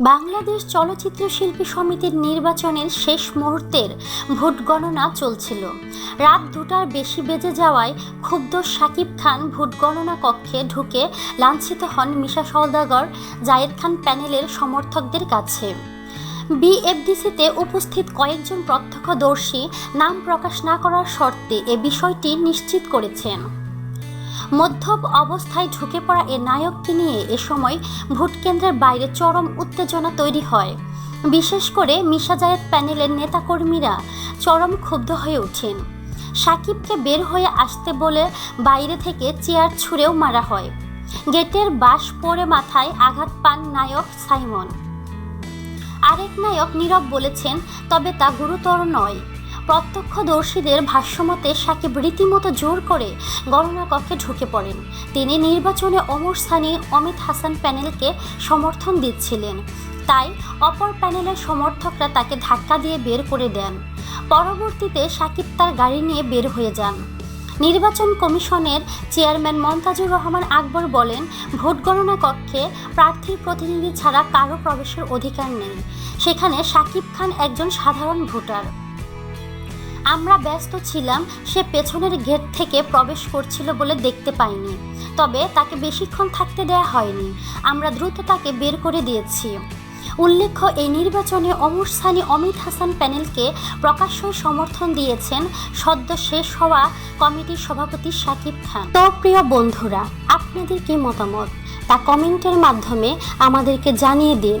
বাংলাদেশ চলচ্চিত্র শিল্পী সমিতির নির্বাচনের শেষ মুহূর্তের ভোট গণনা চলছিল। রাত দুটার বেশি বেজে যাওয়ায় ক্ষুব্ধ শাকিব খান ভোট গণনা কক্ষে ঢুকে লাঞ্ছিত হন মিশা সওদাগর, জায়েদ খান প্যানেলের সমর্থকদের কাছে। বিএফডিসিতে উপস্থিত কয়েকজন প্রত্যক্ষদর্শী নাম প্রকাশ না করার শর্তে এ বিষয়টি নিশ্চিত করেছেন। মধ্যপ অবস্থায় ঢুকে পড়া এ নায়ককে নিয়ে এ সময় ভোটকেন্দ্রের বাইরে চরম উত্তেজনা তৈরি হয়। বিশেষ করে মিশা জায়েদ প্যানেলের নেতাকর্মীরা চরম ক্ষুব্ধ হয়ে ওঠেন। সাকিবকে বের হয়ে আসতে বলে বাইরে থেকে চেয়ার ছুঁড়েও মারা হয়। গেটের বাঁশ পড়ে মাথায় আঘাত পান নায়ক সাইমন। আরেক নায়ক নীরব বলেছেন, তবে তা গুরুতর নয়। প্রত্যক্ষদর্শীদের ভাষ্যমতে সাকিব রীতিমতো জোর করে গণনা কক্ষে ঢুকে পড়েন। তিনি নির্বাচনে অমর সানি অমিত হাসান প্যানেলকে সমর্থন দিচ্ছিলেন। তাই অপর প্যানেলের সমর্থকরা তাকে ধাক্কা দিয়ে বের করে দেন। পরবর্তীতে সাকিব তার গাড়ি নিয়ে বের হয়ে যান। নির্বাচন কমিশনের চেয়ারম্যান মন্তাজুর রহমান আকবর বলেন, ভোট গণনা কক্ষে প্রার্থীর প্রতিনিধি ছাড়া কারও প্রবেশের অধিকার নেই। সেখানে সাকিব খান একজন সাধারণ ভোটার। আমরা ব্যস্ত ছিলাম, সে পেছনের গেট থেকে প্রবেশ করছিল বলে দেখতে পাইনি। তবে তাকে বেশিক্ষণ থাকতে দেয়া হয়নি। আমরা দ্রুত তাকে বের করে দিয়েছি। উল্লেখ্য, এই নির্বাচনে অমর সানি অমিত হাসান প্যানেলকে প্রকাশ্য সমর্থন দিয়েছেন সদ্য শেষ হওয়া কমিটির সভাপতি শাকিব খান। তো প্রিয় বন্ধুরা, আপনাদের কি মতামত? তা কমেন্টের মাধ্যমে আমাদেরকে জানিয়ে দিন।